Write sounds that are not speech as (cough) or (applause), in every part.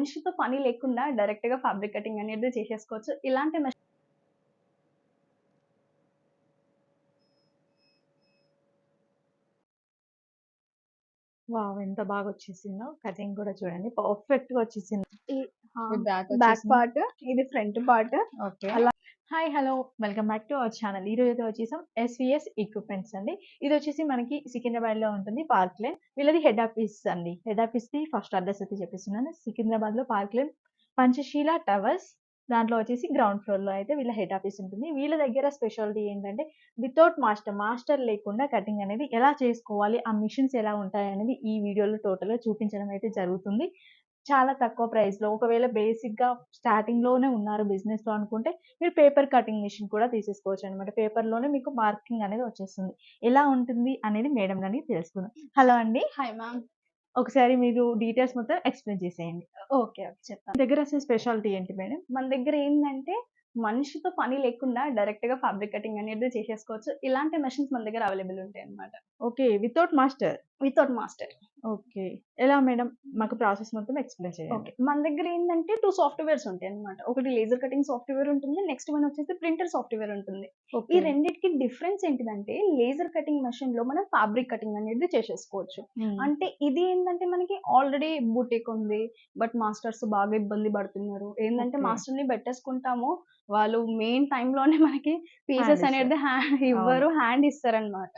మనిషితో పని లేకుండా డైరెక్ట్‌గా ఫ్యాబ్రిక్ కటింగ్ అనేది చేసేసుకోవచ్చు. ఇలాంటి వావ్! ఎంత బాగా వచ్చేసిందో. కటింగ్ కూడా చూడండి పర్ఫెక్ట్‌గా వచ్చేసింది. ఈ ఆ! ఈ బ్యాక్ వచ్చేసింది. పార్ట్, ఇది ఫ్రంట్ పార్ట్. ఓకే. అలా hi! Hello! Welcome back to our channel. ఈరోజైతే వచ్చేసాం ఎస్‌విఎస్ ఎక్విప్‌మెంట్స్ అండి. ఇదొచ్చేసి మనకి సికింద్రాబాద్‌లో ఉంటుంది పార్క్ లేన్. వీళ్ళది హెడ్ ఆఫీస్ అండి. హెడ్ ఆఫీస్‌ది ఫస్ట్ అడ్రెస్ అయితే చెప్పేస్తున్నాను. సికింద్రాబాద్‌లో పార్క్ లేన్ పంచశీల టవర్స్ దాంట్లో వచ్చేసి గ్రౌండ్ ఫ్లోర్‌లో అయితే వీళ్ళ హెడ్ ఆఫీస్ ఉంటుంది. వీళ్ళ దగ్గర స్పెషాలిటీ ఏంటంటే వితౌట్ మాస్టర్, మాస్టర్ లేకుండా కటింగ్ అనేది ఎలా చేసుకోవాలి, ఆ మిషన్స్ ఎలా ఉంటాయి అనేది ఈ వీడియోలో టోటల్‌గా చూపించడం అయితే జరుగుతుంది. చాలా తక్కువ ప్రైస్‌లో ఒకవేళ బేసిక్‌గా స్టార్టింగ్‌లోనే ఉన్నారు బిజినెస్‌లో అనుకుంటే మీరు పేపర్ కటింగ్ మిషన్ కూడా తీసేసుకోవచ్చనమాట. పేపర్‌లోనే మీకు మార్కింగ్ అనేది వచ్చేస్తుంది. ఎలా ఉంటుంది అనేది మేడంని అడిగి తెలుసుకుందాం. హలో అండి. Hi ma'am. ఒకసారి మీరు డీటెయిల్స్ మొత్తం ఎక్స్‌ప్లెయిన్ చేసేయండి. ఓకే. ఓకే. చెప్తాను. దగ్గర అసలు స్పెషాలిటీ ఏంటి మేడం? మన దగ్గర ఏందంటే మనిషితో పని లేకుండా డైరెక్ట్‌గా ఫ్యాబ్రిక్ కటింగ్ అనేది చేసేసుకోవచ్చు. ఇలాంటి మెషిన్స్ మన దగ్గర అవైలబుల్ ఉంటాయన్నమాట. Okay. Without master. Without master. Okay. ఎలా మేడం? మాకు ప్రాసెస్ మొత్తం ఎక్స్‌ప్లెయిన్ చేయండి. ఓకే. మన దగ్గర ఏందంటే 2 సాఫ్ట్‌వేర్స్ ఉంటాయన్నమాట. ఒకటి లేజర్ కటింగ్ సాఫ్ట్‌వేర్ ఉంటుంది. నెక్స్ట్ వన్ వచ్చేసి ప్రింటర్ సాఫ్ట్‌వేర్ ఉంటుంది. ఈ. రెండిటికి డిఫరెన్స్ ఏంటిదంటే లేజర్ కటింగ్ మెషిన్‌లో మనం ఫ్యాబ్రిక్ కటింగ్ అనేది చేసేసుకోవచ్చు. అంటే ఇది ఏందంటే మనకి ఆల్రెడీ బుటీక్ ఉంది. బట్ మాస్టర్స్ బాగా ఇబ్బంది పడుతున్నారు. ఏందంటే ఓకే. మాస్టర్‌ని పెట్టేసుకుంటాము. వాళ్ళు మెయిన్ టైమ్‌లోనే మనకి పీసెస్ హ్యాండ్ అనేది ఇస్తారు. హ్యా అవును. ఇవ్వరు. హ్యాండ్ ఇస్తారన్నమాట.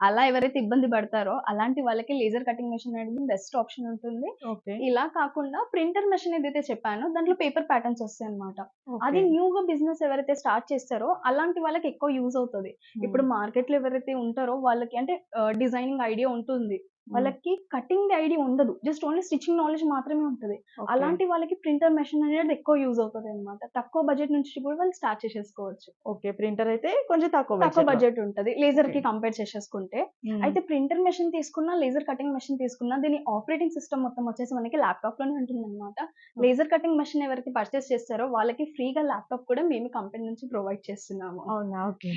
అలా ఎవరైతే ఇబ్బంది పడతారో అలాంటి వాళ్ళకి లేజర్ కటింగ్ మెషిన్ అనేది బెస్ట్ ఆప్షన్ ఉంటుంది. ఇలా కాకుండా ప్రింటర్ మెషిన్ ఏదైతే చెప్పానో దాంట్లో పేపర్ ప్యాటర్న్స్ వస్తాయన్నమాట. అది ఓకే. న్యూగా బిజినెస్ ఎవరైతే స్టార్ట్ చేస్తారో అలాంటి వాళ్ళకి ఎక్కువ యూజ్ అవుతది. ఇప్పుడు హ్మ్. మార్కెట్‌లో ఎవరైతే ఉంటారో వాళ్ళకి అంటే డిజైనింగ్ ఐడియా ఉంటుంది. వాళ్ళకి కటింగ్ ఐడియా ఉండదు. జస్ట్ ఓన్లీ స్టిచింగ్ నాలెడ్జ్ మాత్రమే ఉంటది. అలాంటి వాళ్ళకి ప్రింటర్ మెషిన్ అనేది ఎక్కువ యూజ్ అవుతదన్నమాట. తక్కువ బడ్జెట్ నుంచి కూడా వాళ్ళు స్టార్ట్ చేసేసుకోవచ్చు. ఓకే. ప్రింటర్ అయితే కొంచెం తక్కువ తక్కువ. బడ్జెట్ ఉంటది. లేజర్‌కి ఓకే. కంపేర్ చేసేసుకుంటే. అయితే ప్రింటర్ మెషిన్ తీసుకున్నా, లేజర్ కటింగ్ మెషిన్ తీసుకున్నా దీని ఆపరేటింగ్ సిస్టమ్ మొత్తం వచ్చేసి మనకి ల్యాప్‌టాప్‌లోనే ఉంటుందన్నమాట. ఓకే. లేజర్ కటింగ్ మెషిన్ ఎవరైతే పర్చేస్ చేస్తారో వాళ్ళకి ఫ్రీగా ల్యాప్‌టాప్ కూడా మేము కంపెనీ నుంచి ప్రొవైడ్ చేస్తున్నాము. అవునా? ఓకే.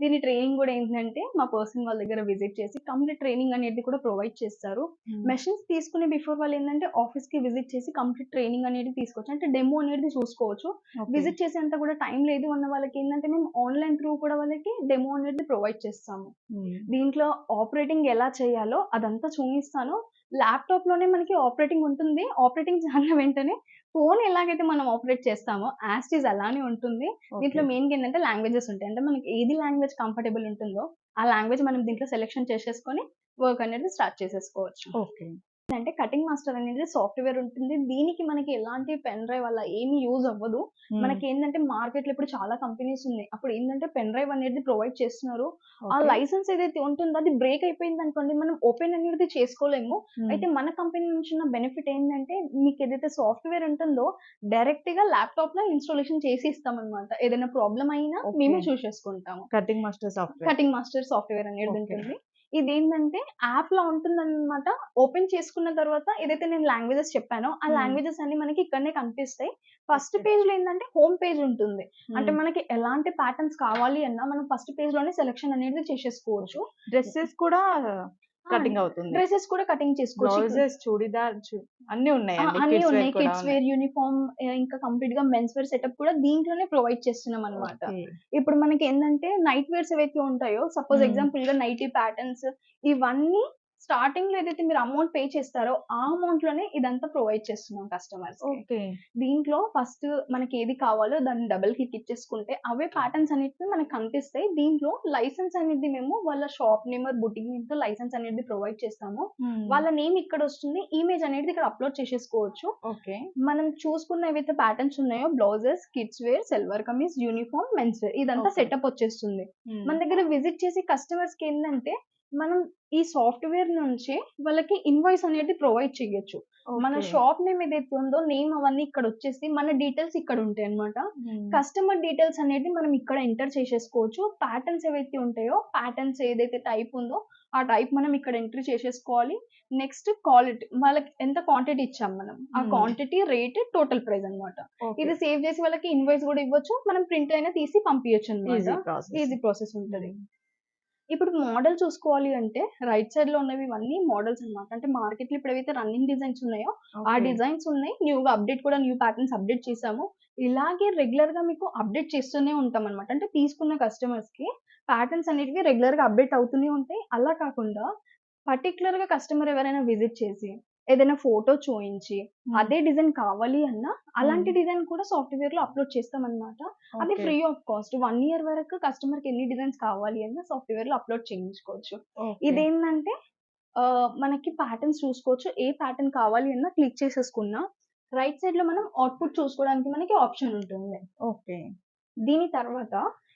దీని ట్రైనింగ్ కూడా ఏంటంటే మా పర్సన్ వాళ్ళ దగ్గర విజిట్ చేసి కంప్లీట్ ట్రైనింగ్ అనేది కూడా ప్రొవైడ్ చేస్తారు. మెషిన్స్ తీసుకునే బిఫోర్ వాళ్ళు ఏందంటే ఆఫీస్‌కి విజిట్ చేసి కంప్లీట్ ట్రైనింగ్ అనేది తీసుకోవచ్చు. అంటే డెమో అనేది చూసుకోవచ్చు. విజిట్ చేసేంత కూడా టైం లేదు అన్న వాళ్ళకి ఏందంటే మేము ఆన్‌లైన్ త్రూ కూడా వాళ్ళకి డెమో అనేది ప్రొవైడ్ చేస్తాము. హ్మ్. దీంట్లో ఆపరేటింగ్ ఎలా చేయాలో అదంతా చూపిస్తాను. ల్యాప్‌టాప్‌లోనే మనకి ఆపరేటింగ్ ఉంటుంది. ఆపరేటింగ్ అన్న వెంటనే ఫోన్ ఎలాగైతే మనం ఆపరేట్ చేస్తామో యాస్ ఇట్ ఈజ్ అలానే ఉంటుంది. దీంట్లో ఓకే. మెయిన్‌గా ఏంటంటే లాంగ్వేజెస్ ఉంటాయి. అంటే మనకి ఏది లాంగ్వేజ్ కంఫర్టబుల్ ఉంటుందో ఆ లాంగ్వేజ్ మనం దీంట్లో సెలెక్షన్ చేసేసుకొని వర్క్ అనేది స్టార్ట్ చేసేసుకోవచ్చు. ఓకే. అంటే కటింగ్ మాస్టర్ అనేది సాఫ్ట్‌వేర్ ఉంటుంది. దీనికి మనకి ఎలాంటి పెన్ డ్రైవ్ అలా ఏమి యూజ్ అవ్వదు. మనకి ఏందంటే మార్కెట్‌లో ఇప్పుడు చాలా కంపెనీస్ ఉన్నాయి. అప్పుడు ఏందంటే పెన్ డ్రైవ్ అనేది ప్రొవైడ్ చేస్తున్నారు. ఆ. లైసెన్స్ ఏదైతే ఉంటుందో అది బ్రేక్ అయిపోయిందనుకోండి మనం ఓపెన్ అనేది చేసుకోలేము. అయితే. మన కంపెనీ నుంచి ఉన్న బెనిఫిట్ ఏందంటే మీకు ఏదైతే సాఫ్ట్‌వేర్ ఉంటుందో డైరెక్ట్‌గా ల్యాప్‌టాప్‌లో ఇన్‌స్టాలేషన్ చేసి ఇస్తామన్నమాట. ఏదైనా ప్రాబ్లమ్ అయినా. మేమే చూసేసుకుంటాము. Cutting master software. Cutting master software అనేది. ఉంటుంది. ఇదేంటంటే యాప్‌లో ఉంటుందన్నమాట. ఓపెన్ చేసుకున్న తర్వాత ఏదైతే నేను లాంగ్వేజెస్ చెప్పానో ఆ హ్మ్. లాంగ్వేజెస్ అన్నీ మనకి ఇక్కడనే కనిపిస్తాయి. First okay. పేజ్‌లో ఏందంటే హోమ్ పేజ్ ఉంటుంది. అంటే హ్మ్. మనకి ఎలాంటి ప్యాటర్న్స్ కావాలి అన్నా మనం ఫస్ట్ పేజ్‌లోనే సెలక్షన్ అనేది చేసేసుకోవచ్చు. డ్రెసెస్ కూడా! కటింగ్ అవుతుంది. డ్రెసెస్ కూడా కటింగ్ చేసుకోవచ్చు. బ్లౌజెస్, చూడిదార్ అన్నీ ఆ! ఉన్నాయండి. అన్నీ ఉన్నాయి. కూడా కిడ్స్ ఉన్నాయి. వేర్, యూనిఫార్మ్ ఆహ్, ఇంకా కంప్లీట్‌గా మెన్స్ వేర్ సెటప్ కూడా దీంట్లోనే ప్రొవైడ్ చేస్తున్నామన్నమాట. ఓకే. ఇప్పుడు మనకి ఏందంటే నైట్ వేర్స్ ఏవైతే ఉంటాయో సపోజ్ హ్మ్. ఎగ్జాంపుల్‌గా నైటీ ప్యాటర్న్స్ ఇవన్నీ స్టార్టింగ్‌లో ఏదైతే మీరు అమౌంట్ పే చేస్తారో ఆ అమౌంట్‌లోనే ఇదంతా ప్రొవైడ్ చేస్తున్నాం కస్టమర్స్‌కి. ఓకే. దీంట్లో ఫస్ట్ మనకి ఏది కావాలో దాన్ని డబుల్ క్లిక్ ఇచ్చేసుకుంటే అవే ప్యాటర్న్స్ అనేటివి మనకు కనిపిస్తాయి. దీంట్లో లైసెన్స్ అనేది మేము వాళ్ళ షాప్ నేమ్ ఆర్ బుటీక్ నేమ్‌తో లైసెన్స్ అనేది ప్రొవైడ్ చేస్తాము. వాళ్ళ నేమ్ ఇక్కడ వస్తుంది. ఇమేజ్ అనేది ఇక్కడ అప్‌లోడ్ చేసేసుకోవచ్చు. ఓకే. మనం చూసుకున్న ఏవైతే ప్యాటర్న్స్ ఉన్నాయో blouses, kids wear, salwar kameez, uniform, men's wear ఇదంతా. సెటప్ వచ్చేస్తుంది. మన. దగ్గర విజిట్ చేసి కస్టమర్స్‌కి ఏందంటే మనం ఈ సాఫ్ట్‌వేర్ నుంచి వాళ్ళకి ఇన్వాయిస్ అనేది ప్రొవైడ్ చేయొచ్చు. మన. షాప్ నేమ్ ఏదైతే ఉందో నేమ్ అవన్నీ ఇక్కడ వచ్చేసి మన డీటెయిల్స్ ఇక్కడ ఉంటాయన్నమాట. హ్మ్. కస్టమర్ డీటెయిల్స్ అనేది మనం ఇక్కడ ఎంటర్ చేసేసుకోవచ్చు. ప్యాటర్న్స్ ఏవైతే ఉంటాయో ప్యాటర్న్స్ ఏదైతే టైప్ ఉందో ఆ టైప్ మనం ఇక్కడ ఎంట్రీ చేసేసుకోవాలి. నెక్స్ట్ క్వాలిటీ వాళ్ళకి ఎంత క్వాంటిటీ ఇచ్చాం మనం. ఆ. క్వాంటిటీ, రేట్, టోటల్ ప్రైస్ అన్నమాట. ఓకే. ఇది సేవ్ చేసి వాళ్ళకి ఇన్వాయిస్ కూడా ఇవ్వచ్చు. మనం ప్రింట్ అయినా తీసి. Easy process. ఈజీ ప్రాసెస్ ఉంటది. ఇప్పుడు మోడల్ చూసుకోవాలి అంటే రైట్ సైడ్లో ఉన్నవి ఇవన్నీ మోడల్స్ అన్నమాట. అంటే మార్కెట్లో ఇప్పుడు ఏవైతే రన్నింగ్ డిజైన్స్ ఉన్నాయో ఆ. డిజైన్స్ ఉన్నాయి. న్యూగా అప్డేట్ కూడా న్యూ ప్యాటర్న్స్ అప్డేట్ చేసాము. ఇలాగే రెగ్యులర్గా మీకు అప్డేట్ చేస్తూనే ఉంటాం అనమాట అంటే తీసుకున్న కస్టమర్స్కి ప్యాటర్న్స్ అనేటివి రెగ్యులర్గా అప్డేట్ అవుతూనే ఉంటాయి. అలా కాకుండా పర్టికులర్గా కస్టమర్ ఎవరైనా విజిట్ చేసి ఏదైనా ఫోటో చూయించి. అదే డిజైన్ కావాలి అన్నా అలాంటి. డిజైన్ కూడా సాఫ్ట్వేర్లో అప్లోడ్ చేస్తాం అనమాట అది okay. Free of cost one year వరకు కస్టమర్కి ఎన్ని డిజైన్స్ కావాలి అన్నా సాఫ్ట్వేర్లో అప్లోడ్ చేయించుకోవచ్చు ఓకే. ఇదేంటంటే ఆ, మనకి ప్యాటర్న్స్ చూసుకోవచ్చు ఏ ప్యాటర్న్ కావాలి అన్నా క్లిక్ చేసేసుకున్నా రైట్ సైడ్లో మనం అవుట్పుట్ చూసుకోవడానికి మనకి ఆప్షన్ ఉంటుంది ఓకే. దీని తర్వాత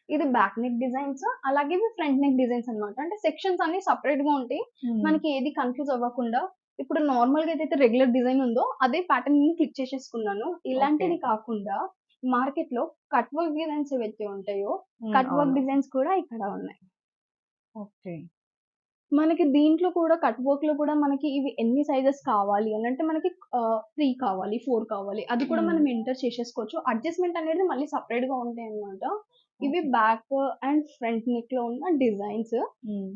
ఇది బ్యాక్ నెక్ డిజైన్స్ అలాగే ఫ్రంట్ నెక్ డిజైన్స్ అన్నమాట అంటే సెక్షన్స్ అన్ని సపరేట్గా ఉంటాయి. మనకి ఏది కన్ఫ్యూజ్ అవ్వకుండా ఇప్పుడు నార్మల్గా ఏదైతే రెగ్యులర్ డిజైన్ ఉందో అదే ప్యాటర్న్ని క్లిక్ చేసేసుకున్నాను ఇలాంటిది. కాకుండా మార్కెట్లో కట్ వర్క్ డిజైన్స్ ఏవైతే ఉంటాయో. కట్ వర్క్ అవును. డిజైన్స్ కూడా ఇక్కడ ఉన్నాయి ఓకే. మనకి దీంట్లో కూడా కట్ వర్క్లో కూడా మనకి ఇవి ఎన్ని సైజెస్ కావాలి అని అంటే మనకి త్రీ కావాలి ఫోర్ కావాలి అది కూడా. మనం ఎంటర్ చేసేసుకోవచ్చు అడ్జస్ట్మెంట్ అనేది మళ్ళీ సపరేట్గా ఉంటాయి అన్నమాట ఇవి. బ్యాక్ అండ్ ఫ్రంట్ నెక్లో ఉన్న డిజైన్స్.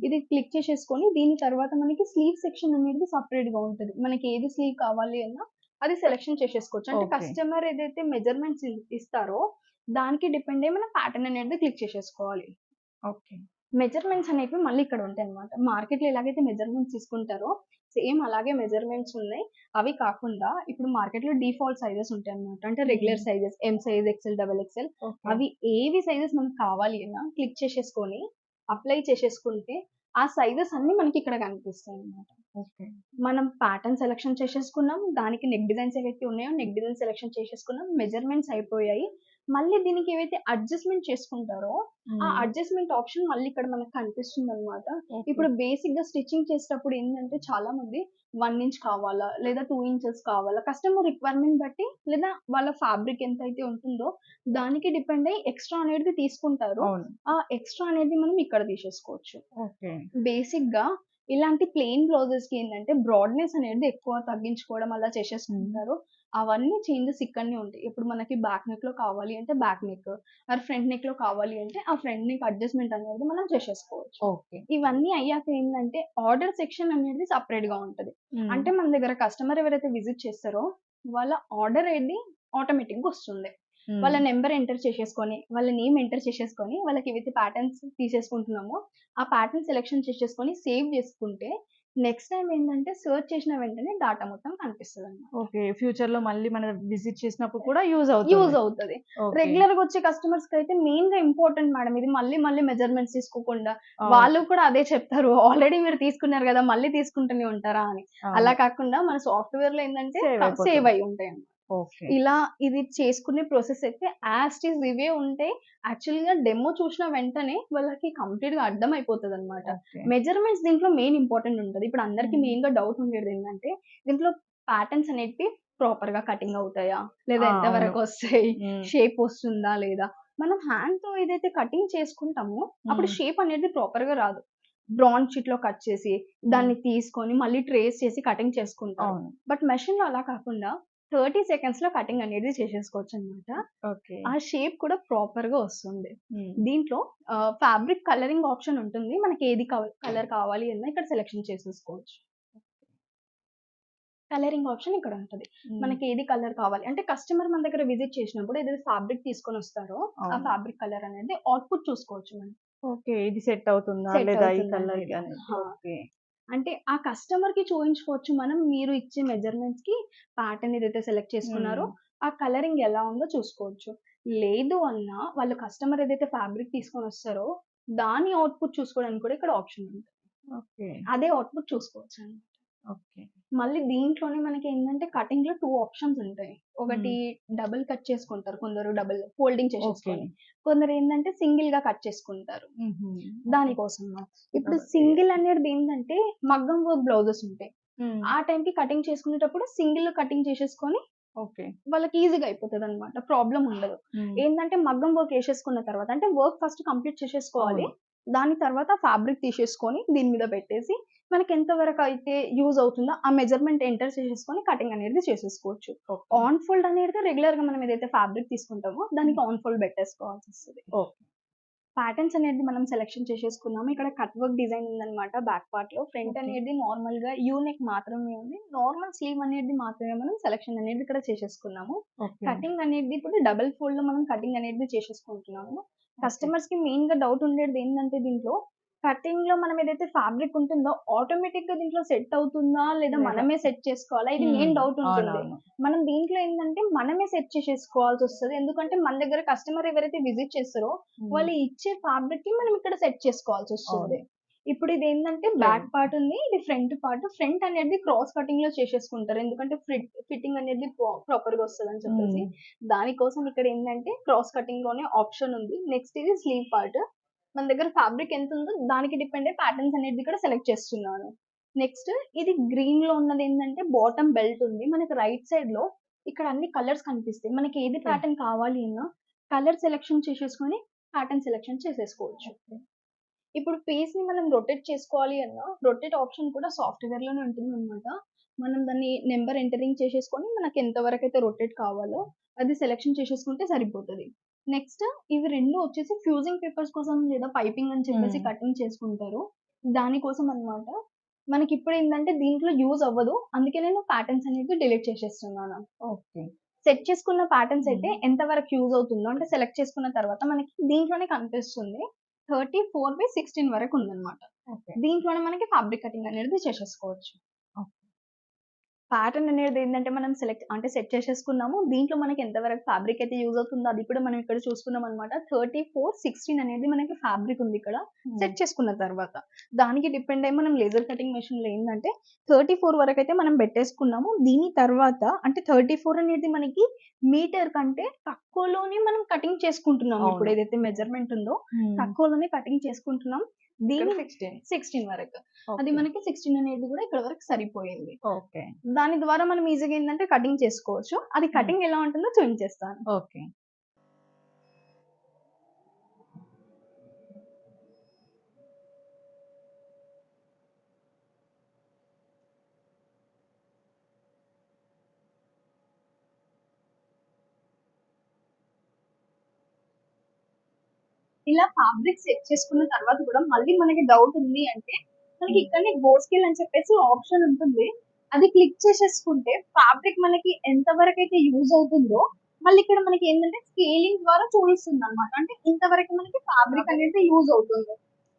ఇది క్లిక్ చేసేసుకొని దీని తర్వాత మనకి స్లీవ్ సెక్షన్ అనేది సపరేట్గా ఉంటుంది మనకి ఏది స్లీవ్ కావాలి అన్నా అది సెలెక్షన్ చేసేసుకోవచ్చు అంటే. కస్టమర్ ఏదైతే మెజర్మెంట్స్ ఇస్తారో దానికి డిపెండ్ అయ్యి మనం ప్యాటర్న్ అనేది క్లిక్ చేసేసుకోవాలి ఓకే. మెజర్మెంట్స్ అనేవి మళ్ళీ ఇక్కడ ఉంటాయి అనమాట మార్కెట్లో ఎలాగైతే మెజర్మెంట్స్ తీసుకుంటారో సేమ్ అలాగే మెజర్మెంట్స్ ఉన్నాయి అవి కాకుండా ఇప్పుడు మార్కెట్లో డిఫాల్ట్ సైజెస్ ఉంటాయి అనమాట అంటే regular. Sizes M size XL double XL. అవి ఏవి సైజెస్ మనకు కావాలి అన్నా క్లిక్ చేసేసుకొని అప్లై చేసేసుకుంటే ఆ సైజెస్ అన్ని మనకి ఇక్కడ కనిపిస్తాయి అన్నమాట ఓకే. మనం ప్యాటర్న్ సెలెక్షన్ చేసేసుకున్నాం దానికి నెక్ డిజైన్స్ ఏవైతే ఉన్నాయో నెక్ డిజైన్ సెలెక్షన్ చేసేసుకున్నాం మెజర్మెంట్స్ అయిపోయాయి మళ్ళీ దీనికి ఏవైతే అడ్జస్ట్మెంట్ చేసుకుంటారో ఆ. అడ్జస్ట్మెంట్ ఆప్షన్ మళ్ళీ ఇక్కడ మనకు కనిపిస్తుంది అనమాట. ఇప్పుడు బేసిక్గా స్టిచ్చింగ్ చేసేటప్పుడు ఏంటంటే చాలా మంది వన్ ఇంచ్ కావాలా లేదా టూ ఇంచెస్ కావాలా కస్టమర్ రిక్వైర్మెంట్ బట్టి లేదా వాళ్ళ ఫ్యాబ్రిక్ ఎంత అయితే ఉంటుందో దానికి డిపెండ్ అయ్యి ఎక్స్ట్రా అనేది తీసుకుంటారు. ఆ ఎక్స్ట్రా అనేది మనం ఇక్కడ తీసేసుకోవచ్చు. బేసిక్గా ఇలాంటి ప్లెయిన్ బ్లౌజెస్కి ఏంటంటే బ్రాడ్నెస్ అనేది ఎక్కువ తగ్గించుకోవడం అలా చేసేసుకుంటారు అవన్నీ చేంజెస్ ఇక్కడనే ఉంటాయి ఇప్పుడు మనకి బ్యాక్ నెక్లో కావాలి అంటే బ్యాక్ నెక్ మరి ఫ్రంట్ నెక్లో కావాలి అంటే ఆ ఫ్రంట్ నెక్ అడ్జస్ట్మెంట్ అనేది మనం చేసేసుకోవచ్చు ఓకే. ఇవన్నీ అయ్యాక ఏంటంటే ఆర్డర్ సెక్షన్ అనేది సపరేట్గా ఉంటది. అంటే మన దగ్గర కస్టమర్ ఎవరైతే విజిట్ చేస్తారో వాళ్ళ ఆర్డర్ అనేది ఆటోమేటిక్గా వస్తుంది. వాళ్ళ నెంబర్ ఎంటర్ చేసేసుకొని వాళ్ళ నేమ్ ఎంటర్ చేసేసుకొని వాళ్ళకి ఏవైతే ప్యాటర్న్స్ తీసేసుకుంటున్నామో ఆ ప్యాటర్న్ సెలెక్షన్ చేసేసుకొని సేవ్ చేసుకుంటే నెక్స్ట్ టైం ఏంటంటే సెర్చ్ చేసిన వెంటనే డాటా మొత్తం కనిపిస్తుంది ఓకే. ఫ్యూచర్లో మళ్ళీ మనం విజిట్ చేసినప్పుడు కూడా యూజ్ అవుతుంది. యూజ్ అవుతుంది. రెగ్యులర్గా వచ్చే కస్టమర్స్కి అయితే మెయిన్గా ఇంపార్టెంట్ మేడం ఇది మళ్ళీ మళ్ళీ మెజర్మెంట్స్ తీసుకోకుండా. వాళ్ళు కూడా అదే చెప్తారు ఆల్రెడీ మీరు తీసుకున్నారు కదా మళ్ళీ తీసుకుంటూనే ఉంటారా అని. అలా కాకుండా మన సాఫ్ట్వేర్లో ఏంటంటే. సేవ్ అయి ఉంటాయి. ఇలా ఇది చేసుకునే ప్రాసెస్ అయితే యాస్టీస్ ఇవే ఉంటాయి యాక్చువల్గా డెమో చూసిన వెంటనే వాళ్ళకి కంప్లీట్గా అర్థం అయిపోతుంది అనమాట. మెజర్మెంట్స్ దీంట్లో మెయిన్ ఇంపార్టెంట్ ఉంటుంది ఇప్పుడు అందరికి. మెయిన్గా డౌట్ ఉండేది ఏంటంటే దీంట్లో ప్యాటర్న్స్ అనేవి ప్రాపర్గా కటింగ్ అవుతాయా లేదా ఎంత. వరకు వస్తాయి. షేప్ వస్తుందా లేదా మనం హ్యాండ్తో ఏదైతే కటింగ్ చేసుకుంటామో అప్పుడు. షేప్ అనేది ప్రాపర్గా రాదు బ్రాన్ షీట్లో కట్ చేసి దాన్ని తీసుకొని మళ్ళీ ట్రేస్ చేసి కటింగ్ చేసుకుంటాం. బట్ మెషిన్లో అలా కాకుండా థర్టీ సెకండ్స్లో కటింగ్ అనేది చేసేసుకోవచ్చు అనమాట ఓకే. ఆ షేప్ కూడా ప్రాపర్గా వస్తుంది. దీంట్లో ఫ్యాబ్రిక్ కలరింగ్ ఆప్షన్ ఉంటుంది మనకి ఏది కలర్ కావాలి అన్న ఇక్కడ సెలెక్షన్ చేసేసుకోవచ్చు కలరింగ్ ఆప్షన్ ఇక్కడ ఉంటుంది. మనకి ఏది కలర్ కావాలి అంటే కస్టమర్ మన దగ్గర విజిట్ చేసినప్పుడు ఏదైతే ఫ్యాబ్రిక్ తీసుకొని వస్తారో ఆ. ఫ్యాబ్రిక్ కలర్ అనేది అవుట్పుట్ చూసుకోవచ్చు మనం ఓకే. ఇది సెట్ అవుతుందా లేదా ఈ కలర్. అంటే ఆ కస్టమర్కి చూపించుకోవచ్చు మనం మీరు ఇచ్చే మెజర్మెంట్స్కి ప్యాటర్న్ ఏదైతే సెలెక్ట్ చేసుకున్నారో. ఆ కలరింగ్ ఎలా ఉందో చూసుకోవచ్చు లేదు అన్నా వాళ్ళు కస్టమర్ ఏదైతే ఫ్యాబ్రిక్ తీసుకొని వస్తారో దాని అవుట్పుట్ చూసుకోవడానికి కూడా ఇక్కడ ఆప్షన్ ఉంది ఓకే. అదే అవుట్పుట్ చూసుకోవచ్చు అన్నమాట. ఓకే. మళ్ళీ దీంట్లోనే మనకి ఏంటంటే కటింగ్లో టూ ఆప్షన్స్ ఉంటాయి ఒకటి డబుల్ కట్ చేసుకుంటారు కొందరు డబుల్ ఫోల్డింగ్ ఓకే. చేసేసుకొని కొందరు ఏంటంటే సింగిల్గా కట్ చేసుకుంటారు హుహు. దానికోసం. ఇప్పుడు. సింగిల్ అనేది ఏంటంటే మగ్గం వర్క్ బ్లౌజెస్ ఉంటాయి హ్మ్. ఆ time కి కటింగ్ చేసుకునేటప్పుడు సింగిల్ కటింగ్ చేసేసుకొని ఓకే. వాళ్ళకి ఈజీగా అయిపోతుంది అనమాట ప్రాబ్లం ఉండదు హ్మ్. ఏంటంటే మగ్గం వర్క్ వేసేసుకున్న తర్వాత అంటే వర్క్ ఫస్ట్ కంప్లీట్ చేసేసుకోవాలి అవును. దాని తర్వాత ఫ్యాబ్రిక్ తీసేసుకొని దీని మీద పెట్టేసి మనకి ఎంత వరకు అయితే యూజ్ అవుతుందో ఆ మెజర్మెంట్ ఎంటర్ చేసేసుకొని కటింగ్ అనేది చేసేసుకోవచ్చు. ఆన్ ఫోల్డ్ అనేది రెగ్యులర్గా మనం ఏదైతే ఫ్యాబ్రిక్ తీసుకుంటామో దానికి ఆన్ ఫోల్డ్ పెట్టేసుకోవాల్సి వస్తుంది. ఓకే. ప్యాటర్న్స్ అనేది మనం సెలెక్షన్ చేసేసుకున్నాము. ఇక్కడ కట్ వర్క్ డిజైన్ ఉందన్నమాట బ్యాక్ పార్ట్లో. ఫ్రంట్. అనేది నార్మల్గా యూ నెక్ మాత్రమే ఉంది. నార్మల్ స్లీవ్ అనేది మాత్రమే మనం సెలెక్షన్ అనేది ఇక్కడ చేసేసుకున్నాము. కటింగ్ అనేది ఇప్పుడు డబుల్ ఫోల్డ్లో మనం కటింగ్ అనేది చేసేసుకుంటున్నాము. కస్టమర్స్కి మెయిన్గా డౌట్ ఉండేది ఏంటంటే దీంట్లో కటింగ్లో మనం ఏదైతే ఫ్యాబ్రిక్ ఉంటుందో ఆటోమేటిక్గా దీంట్లో సెట్ అవుతుందా? లేదా. మనమే సెట్ చేసుకోవాలా? ఇది మెయిన్ డౌట్ ఉంటుంది. మనం దీంట్లో ఏంటంటే మనమే సెట్ చేసేసుకోవాల్సి వస్తుంది. ఎందుకంటే మన దగ్గర కస్టమర్ ఎవరైతే విజిట్ చేస్తారో వాళ్ళు ఇచ్చే ఫ్యాబ్రిక్కి మనం ఇక్కడ సెట్ చేసుకోవాల్సి వస్తుంది. ఇప్పుడు ఇది ఏంటంటే బ్యాక్ పార్ట్ ఉంది ఇది ఫ్రంట్ పార్ట్ ఫ్రంట్ అనేది క్రాస్ కటింగ్లో చేసేసుకుంటారు. ఎందుకంటే ఫిట్టింగ్ అనేది ప్రాపర్గా వస్తుంది అని చెప్పేసి దానికోసం ఇక్కడ ఏంటంటే క్రాస్ కటింగ్లోనే ఆప్షన్ ఉంది. నెక్స్ట్ ఇది స్లీవ్ పార్ట్ మన దగ్గర ఫ్యాబ్రిక్ ఎంత ఉందో దానికి డిపెండ్ అయ్యి ప్యాటర్న్స్ అనేది ఇక్కడ సెలెక్ట్ చేస్తున్నాను. నెక్స్ట్ ఇది గ్రీన్లో ఉన్నది ఏంటంటే బాటమ్ బెల్ట్ ఉంది. మనకి రైట్ సైడ్లో ఇక్కడ అన్ని కలర్స్ కనిపిస్తాయి. మనకి ఏది ప్యాటర్న్ కావాలి అన్నా కలర్ సెలెక్షన్ చేసేసుకొని ప్యాటర్న్ సెలెక్షన్ చేసేసుకోవచ్చు. ఇప్పుడు పేస్ని మనం రొటేట్ చేసుకోవాలి అన్నా రొటేట్ ఆప్షన్ కూడా సాఫ్ట్వేర్లోనే ఉంటుంది అనమాట మనం దాన్ని నెంబర్ ఎంటరింగ్ చేసేసుకొని మనకి ఎంత వరకు అయితే రొటేట్ కావాలో అది సెలెక్షన్ చేసేసుకుంటే సరిపోతుంది. నెక్స్ట్ ఇవి రెండు వచ్చేసి ఫ్యూజింగ్ పేపర్స్ కోసం లేదా పైపింగ్ అని చెప్పేసి. కటింగ్ చేసుకుంటారు. దానికోసం అన్నమాట మనకి ఇప్పుడు ఏంటంటే దీంట్లో యూజ్ అవ్వదు. అందుకే నేను ప్యాటర్న్స్ అనేది డిలీట్ చేసేస్తున్నాను. ఓకే. సెట్ చేసుకున్న ప్యాటర్న్స్ అయితే. ఎంత వరకు యూజ్ అవుతుందో అంటే సెలెక్ట్ చేసుకున్న తర్వాత మనకి దీంట్లోనే కనిపిస్తుంది. థర్టీ ఫోర్ బై సిక్స్టీన్ వరకు ఉందన్నమాట. దీంట్లోనే మనకి ఫ్యాబ్రిక్ కటింగ్ అనేది చేసేసుకోవచ్చు. ప్యాటర్న్ అనేది ఏంటంటే మనం సెలెక్ట్ అంటే సెట్ చేసేసుకున్నాము. దీంట్లో మనకి ఎంతవరకు ఫ్యాబ్రిక్ అయితే యూజ్ అవుతుందో అది కూడా మనం ఇక్కడ చూసుకున్నాం అనమాట థర్టీ ఫోర్ సిక్స్టీన్ అనేది మనకి ఫ్యాబ్రిక్ ఉంది ఇక్కడ. సెట్ చేసుకున్న తర్వాత దానికి డిపెండ్ అయ్యి మనం లేజర్ కటింగ్ మెషిన్లో ఏంటంటే థర్టీ ఫోర్ వరకు అయితే మనం పెట్టేసుకున్నాము. దీని తర్వాత అంటే థర్టీ ఫోర్ అనేది మనకి మీటర్ కంటే తక్కువలోనే మనం కటింగ్ చేసుకుంటున్నాము. ఇప్పుడు ఏదైతే మెజర్మెంట్ ఉందో తక్కువలోనే కటింగ్ చేసుకుంటున్నాం. దీని సిక్స్టీన్. వరకు. అది మనకి సిక్స్టీన్ అనేది కూడా ఇక్కడ వరకు సరిపోయింది. ఓకే. దాని ద్వారా మనం ఈజీగా ఏంటంటే కటింగ్ చేసుకోవచ్చు. అది కటింగ్ ఎలా ఉంటుందో చూపించేస్తాను ఓకే. ఇలా ఫ్యాబ్రిక్ సెట్ చేసుకున్న తర్వాత కూడా మళ్ళీ మనకి డౌట్ ఉంది అంటే మనకి ఇక్కడనే గో స్కేల్ అని చెప్పేసి ఆప్షన్ ఉంటుంది. అది క్లిక్ చేసేసుకుంటే ఫ్యాబ్రిక్ మనకి ఎంత వరకు అయితే యూజ్ అవుతుందో మళ్ళీ ఇక్కడ మనకి ఏంటంటే స్కేలింగ్ ద్వారా చూపిస్తుంది అనమాట అంటే ఇంతవరకు మనకి ఫ్యాబ్రిక్ అనేది యూజ్ అవుతుంది.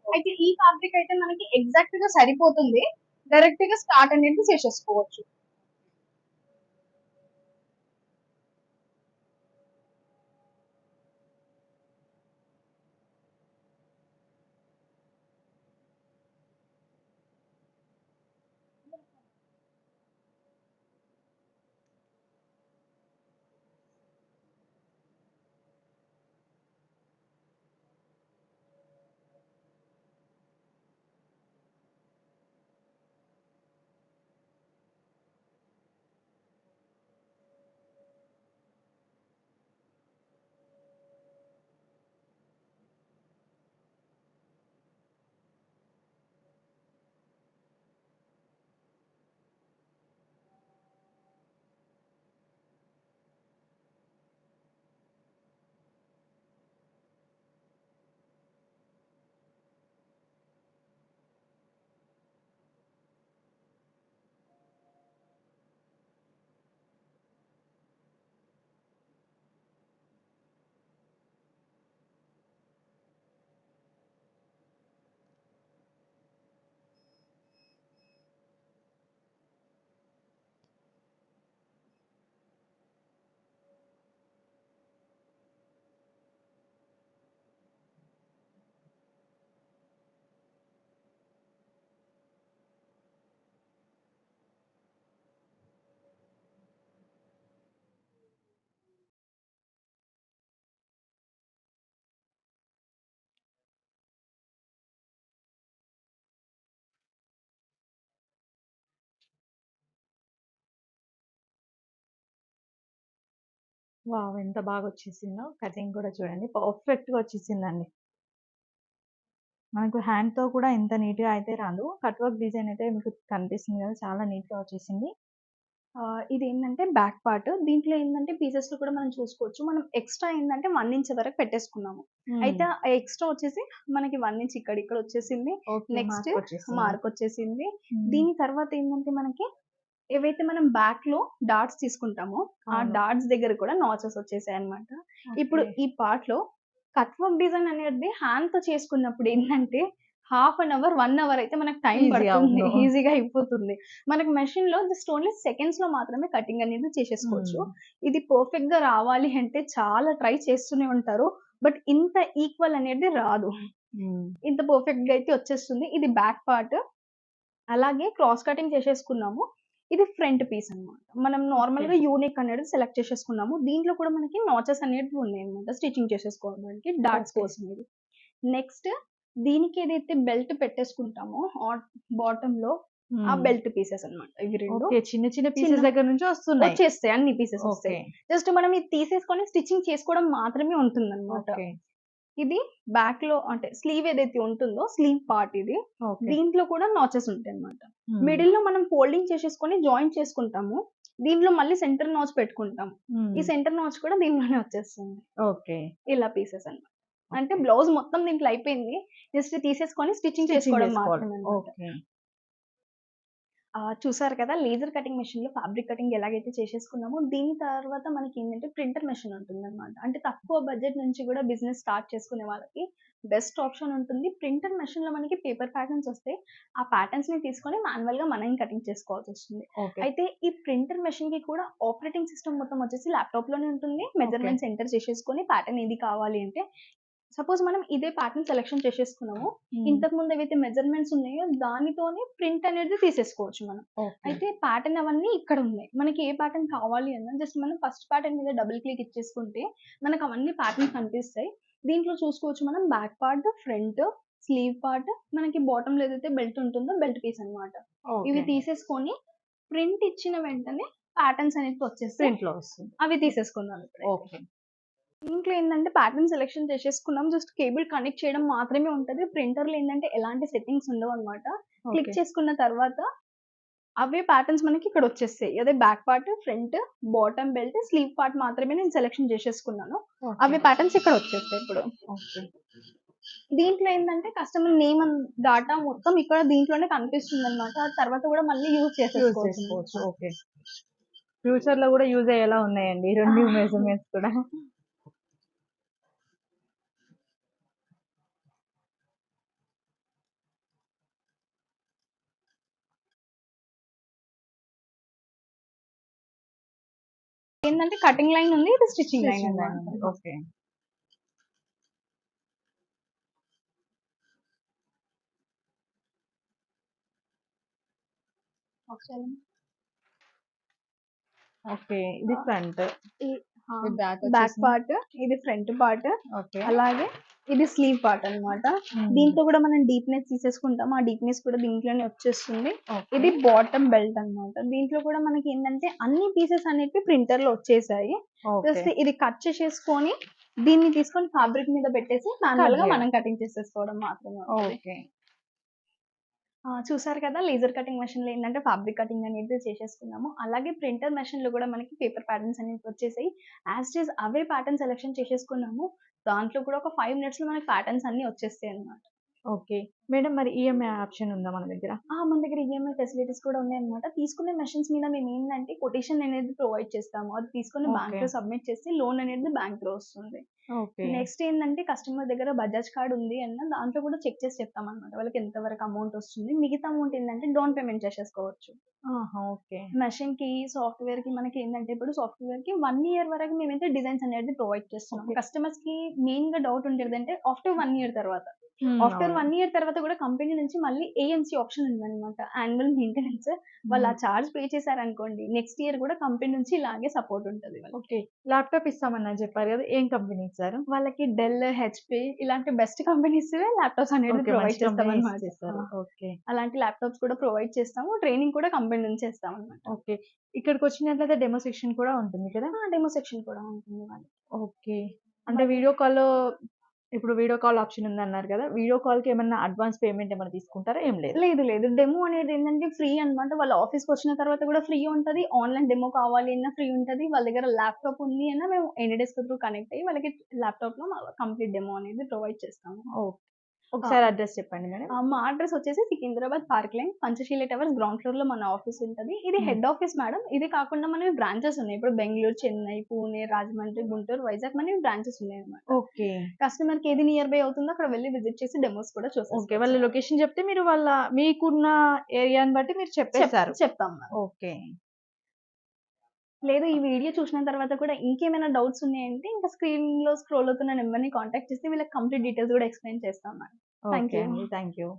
అయితే ఈ ఫ్యాబ్రిక్ అయితే మనకి ఎగ్జాక్ట్గా సరిపోతుంది. డైరెక్ట్గా స్టార్ట్ అనేది చేసేసుకోవచ్చు. వావ్! ఎంత బాగా వచ్చేసిందో. కటింగ్ కూడా చూడండి పర్ఫెక్ట్‌గా వచ్చేసిందండి. మనకు హ్యాండ్‌తో కూడా ఇంత నీట్‌గా అయితే రాదు. కట్ వర్క్ డిజైన్ అయితే మీకు కనిపిస్తుంది కదా! చాలా నీట్‌గా వచ్చేసింది. ఆహ్, ఇదేంటంటే బ్యాక్ పార్ట్. దీంట్లో ఏందంటే పీసెస్‌లో కూడా మనం చూసుకోవచ్చు. మనం ఎక్స్‌ట్రా ఏందంటే 1 ఇంచ్ వరకు పెట్టేసుకున్నాము. అయితే ఎక్స్‌ట్రా వచ్చేసి మనకి 1 ఇంచ్ ఇక్కడ ఇక్కడ వచ్చేసింది. నెక్స్ట్. మార్క్ వచ్చేసింది. దీని తర్వాత ఏందంటే మనకి ఏవైతే మనం బ్యాక్‌లో డాట్స్ తీసుకుంటామో, ఆ. డాట్స్ దగ్గర కూడా నాచెస్ వచ్చేసాయన్నమాట. ఇప్పుడు ఓకే. ఈ పార్ట్‌లో కట్ వర్క్ డిజైన్ అనేది హ్యాండ్‌తో చేసుకున్నప్పుడు ఏంటంటే హాఫ్ అన్ అవర్, 1 అవర్ అయితే మనకు టైం పడుతుంది. ఈజీగా అయిపోతుంది. మనకి మెషిన్‌లో జస్ట్ ఓన్లీ సెకండ్స్‌లో మాత్రమే కటింగ్ అనేది చేసేసుకోవచ్చు. ఇది పర్ఫెక్ట్‌గా రావాలి అంటే చాలా ట్రై చేస్తూనే ఉంటారు. బట్ ఇంత ఈక్వల్ అనేది రాదు. ఇంత పర్ఫెక్ట్‌గా అయితే వచ్చేస్తుంది. ఇది బ్యాక్ పార్ట్. అలాగే క్రాస్ కటింగ్ చేసేసుకున్నాము. ఇది ఫ్రంట్ పీస్ అన్నమాట. మనం. నార్మల్‌గా యూనిక్ అనేది సెలెక్ట్ చేసేసుకున్నాము. దీంట్లో కూడా మనకి నాచెస్ అనేటివి ఉన్నాయన్నమాట. స్టిచింగ్ చేసేసుకోవడానికి డాట్స్ ఓకే. కోసం ఇది. నెక్స్ట్ దీనికి ఏదైతే బెల్ట్ పెట్టేసుకుంటామో ఆట్ బాటమ్‌లో ఆ. బెల్ట్ పీసెస్ అన్నమాట ఇవి 2. ఓకే. చిన్న చిన్న పీసెస్ దగ్గర నుంచి వస్తున్నాయి. వచ్చేస్తాయి. అన్ని పీసెస్ వస్తాయి. జస్ట్ మనం ఇది తీసేసుకొని స్టిచింగ్ చేసుకోవడం మాత్రమే ఉంటుందన్నమాట. ఓకే. ఇది బ్యాక్‌లో అంటే స్లీవ్ ఏదైతే ఉంటుందో స్లీవ్ పార్ట్ ఇది. దీంట్లో కూడా నాచెస్ ఉంటాయన్నమాట. హ్మ్. మిడిల్‌లో మనం ఫోల్డింగ్ చేసేసుకొని జాయిన్ చేసుకుంటాము. దీంట్లో మళ్ళీ సెంటర్ నాచ్ పెట్టుకుంటాం. ఈ హ్మ్. సెంటర్ నాచ్ కూడా దీంట్లోనే వచ్చేస్తుంది. ఓకే. ఇలా పీసెస్ అన్నమాట. అంటే. బ్లౌజ్ మొత్తం దీంట్లో అయిపోయింది. జస్ట్ తీసేసుకొని స్టిచింగ్ చేసుకోవడం. మాత్రమే చూసారు కదా! లేజర్ కటింగ్ మెషిన్‌లో ఫ్యాబ్రిక్ కటింగ్ ఎలాగైతే చేసేసుకున్నామో, దీని తర్వాత మనకేంటంటే ప్రింటర్ మెషిన్ ఉంటుందన్నమాట. అంటే తక్కువ బడ్జెట్ నుంచి కూడా బిజినెస్ స్టార్ట్ చేసుకునే వాళ్ళకి బెస్ట్ ఆప్షన్ ఉంటుంది. ప్రింటర్ మెషిన్‌లో మనకి పేపర్ ప్యాటర్న్స్ వస్తాయి. ఆ ప్యాటర్న్స్‌ని తీసుకొని మాన్యువల్‌గా మనం కటింగ్ చేసుకోవాల్సొస్తుంది. ఓకే. అయితే ఈ ప్రింటర్ మెషిన్‌కి కూడా ఆపరేటింగ్ సిస్టమ్ మొత్తం వచ్చేసి ల్యాప్‌టాప్‌లోనే ఉంటుంది. మెజర్‌మెంట్స్ ఎంటర్ చేసేసుకొని ప్యాటర్న్ ఏది కావాలి అంటే సపోజ్ మనం ఇదే ప్యాటర్న్ సెలక్షన్ చేసేసుకున్నాము. హ్మ్. ఇంతకుముందు ఏవైతే మెజర్‌మెంట్స్ ఉన్నాయో దానితోనే ప్రింట్ అనేది తీసేసుకోవచ్చు మనం. అయితే ప్యాటర్న్ అవన్నీ ఇక్కడ ఉన్నాయి. మనకి ఏ ప్యాటర్న్ కావాలి అన్నా జస్ట్ మనం ఫస్ట్ ప్యాటర్న్ మీద డబుల్ క్లిక్ ఇచ్చేసుకుంటే మనకు అవన్నీ ప్యాటర్న్ కనిపిస్తాయి. దీంట్లో చూసుకోవచ్చు మనం back part, front, sleeve part, మనకి బాటమ్‌లో ఏదైతే బెల్ట్ ఉంటుందో బెల్ట్ పీస్ అన్నమాట. ఇవి. తీసేసుకొని ప్రింట్ ఇచ్చిన వెంటనే ప్యాటర్న్స్ అనేవి వచ్చేస్తాయి. ప్రింట్‌లో వస్తుంది. అవి తీసేసుకుందాం ఇప్పుడైతే. ఓకే. దీంట్లో ఏందంటే ప్యాటర్న్ సెలక్షన్ చేసేసుకున్నాం. జస్ట్ కేబుల్ కనెక్ట్ చేయడం మాత్రమే ఉంటది. ప్రింటర్‌లో ఏందంటే ఎలాంటి సెట్టింగ్స్ ఉండవన్నమాట. Click okay. చేసుకున్న తర్వాత అవే ప్యాటర్న్స్ మనకి ఇక్కడ వచ్చేస్తాయి. అదే back part, front, bottom belt, sleeve part మాత్రమే నేను సెలక్షన్ చేసేసుకున్నాను. అవే ప్యాటర్న్స్ ఇక్కడ వచ్చేస్తాయి ఇప్పుడు. దీంట్లో ఏందంటే కస్టమర్ నేమ్ డాటా మొత్తం ఇక్కడ దీంట్లోనే కనిపిస్తుందన్నమాట. ఆ తర్వాత కూడా మళ్ళీ యూజ్ చేసేసుకోవచ్చు. ఓకే. ఫ్యూచర్‌లో కూడా యూజ్ అయ్యేలా ఉన్నాయండి. 2 మెజర్‌మెంట్స్ (laughs) కూడా. ఏందంటే కటింగ్ లైన్ ఉంది. ఇది స్టిచింగ్ లైన్. ఉంది. ఓకే. ఓకే. ఇది ఫ్రంట్. బ్యాక్. పార్ట్, ఇది ఫ్రంట్ పార్ట్. అలాగే ఇది స్లీవ్ పార్ట్ అన్నమాట. హ్మ్. దీంట్లో కూడా మనం డీప్‌నెస్ తీసేసుకుంటాం. ఆ డీప్‌నెస్ కూడా దీంట్లోనే వచ్చేస్తుంది. ఇది బాటమ్ బెల్ట్ అన్నమాట. దీంట్లో కూడా మనకి ఏందంటే అన్ని పీసెస్ అనేటివి ప్రింటర్‌లో వచ్చేసాయి. ఓకే. జస్ట్ ఇది కట్ చేసేసుకొని దీన్ని తీసుకొని ఫ్యాబ్రిక్ మీద పెట్టేసి మాన్యువల్‌గా చేయడం. మనం కటింగ్ చేసేసుకోవడం మాత్రమే. ఓకే. చూసారు కదా! లేజర్ కటింగ్ మెషిన్‌లో ఏందంటే ఫ్యాబ్రిక్ కటింగ్ అనేది చేసేసుకున్నాము. అలాగే ప్రింటర్ మెషిన్‌లో కూడా మనకి పేపర్ ప్యాటర్న్స్ అనేవి వచ్చేసాయి. ఇట్ ఈజ్ అవే ప్యాటర్న్ సెలక్షన్ చేసేసుకున్నాము. దాంట్లో కూడా ఒక ఫైవ్ మినిట్స్‌లో మనకి ప్యాటర్న్స్ అన్నీ వచ్చేస్తాయి అన్నమాట. ఓకే. మేడం మరి ఈఎంఐ ఆప్షన్ ఉందా మన దగ్గర? ఆ! మన దగ్గర ఈఎంఐ ఫెసిలిటీస్ కూడా ఉన్నాయన్నమాట. తీసుకునే మెషిన్స్ మీద మేమేందంటే కొటేషన్ అనేది ప్రొవైడ్ చేస్తాము. అది తీసుకొని ఓకే. బ్యాంక్‌లో సబ్మిట్ చేస్తే లోన్ అనేది బ్యాంక్‌లో వస్తుంది. ఓకే. నెక్స్ట్ ఏందంటే కస్టమర్ దగ్గర బజాజ్ కార్డ్ ఉంది అన్న దాంట్లో కూడా చెక్ చేసి చెప్తామన్నమాట. వాళ్ళకి ఎంత వరకు అమౌంట్ వస్తుంది. మిగతా అమౌంట్ ఏందంటే డౌన్ పేమెంట్ చేసేసుకోవచ్చు. ఓకే. మెషిన్‌కి, సాఫ్ట్‌వేర్‌కి మనకి ఏందంటే ఇప్పుడు సాఫ్ట్‌వేర్‌కి 1 ఇయర్ వరకు మేమైతే డిజైన్స్ అనేది ప్రొవైడ్ చేస్తున్నాం. ఓకే. కస్టమర్స్‌కి మెయిన్‌గా డౌట్ ఉండేదంటే ఆఫ్టర్ 1 ఇయర్ తర్వాత. ఆఫ్టర్ అవును. 1 ఇయర్ తర్వాత కూడా కంపెనీ నుంచి మళ్ళీ ఏఎంసీ ఆప్షన్ ఉందన్నమాట. Annual maintenance. వాళ్ళు ఆ. చార్జ్ పే చేశారనుకోండి నెక్స్ట్ ఇయర్ కూడా కంపెనీ నుంచి ఇలాగే సపోర్ట్ ఉంటది వాళ్ళకి. ఓకే. ల్యాప్‌టాప్ ఇస్తామని చెప్పారు కదా! ఏం కంపెనీ ఇచ్చారు? వాళ్ళకి డెల్, హెచ్‌పీ ఇలాంటి బెస్ట్ కంపెనీస్‌వే ల్యాప్‌టాప్స్ అనేది. ప్రొవైడ్. ఆ! ఓకే. అలాంటి ల్యాప్‌టాప్స్ కూడా ప్రొవైడ్ చేస్తాము. ట్రైనింగ్ కూడా కంపెనీ నుంచి చేస్తామన్నమాట. ఓకే. ఇక్కడికొచ్చినట్లయితే డెమో సెక్షన్ కూడా ఉంటుంది కదా? డెమో సెక్షన్ కూడా ఉంటుంది వాళ్ళకి. ఓకే. అంటే వీడియో కాల్‌లో ఇప్పుడు వీడియో కాల్ ఆప్షన్ ఉందన్నారు కదా! వీడియో కాల్‌కి ఏమన్నా అడ్వాన్స్ పేమెంట్ ఏమైనా తీసుకుంటారా? ఏం లేదు. లేదు. లేదు. డెమో అనేది ఏంటంటే ఫ్రీ అన్నమాట. వాళ్ళ ఆఫీస్‌కొచ్చిన తర్వాత కూడా ఫ్రీ ఉంటది. ఆన్‌లైన్ డెమో కావాలి అన్నా ఫ్రీ ఉంటది. వాళ్ళ దగ్గర ల్యాప్‌టాప్ ఉంది అన్నా మేము ఎనీడెస్క్ త్రూ కనెక్ట్ అయ్యి వాళ్ళకి ల్యాప్‌టాప్‌లో కంప్లీట్ డెమో అనేది ప్రొవైడ్ చేస్తాము. ఓకే. ఒకసారి! అడ్రెస్ చెప్పండి మేడం. మా అడ్రెస్ వచ్చేసి Secunderabad park lane Panchsheel towers ground ఫ్లోర్‌లో మన ఆఫీస్ ఉంటది. ఇది. Head office madam. ఇది కాకుండా మనవి బ్రాంచెస్ ఉన్నాయి. ఇప్పుడు బెంగుళూరు, చెన్నై, పూణే, రాజమండ్రి, గుంటూరు, వైజాగ్ మనవి బ్రాంచెస్ ఉన్నాయన్నమాట. ఓకే. కస్టమర్‌కి ఏది నియర్ బై అవుతుందో అక్కడ వెళ్ళి విజిట్ చేసి డెమోస్ కూడా ఓకే. వాళ్ళ. లొకేషన్ చెప్తే మీరు వాళ్ళ మీకున్న ఏరియాని బట్టి మీరు చెప్ చెప్పేస్తారు. చెప్తాం. ఓకే. లేదు ఈ వీడియో చూసిన తర్వాత కూడా ఇంకేమైనా డౌట్స్ ఉన్నాయంటే ఇంకా స్క్రీన్‌లో స్క్రోల్ అవుతున్న నంబర్‌ని కాంటాక్ట్ చేస్తే వీళ్ళకి కంప్లీట్ డీటెయిల్స్ కూడా ఎక్స్‌ప్లెయిన్ చేస్తాం మ్యామ్. Okay you. అండి. యూ.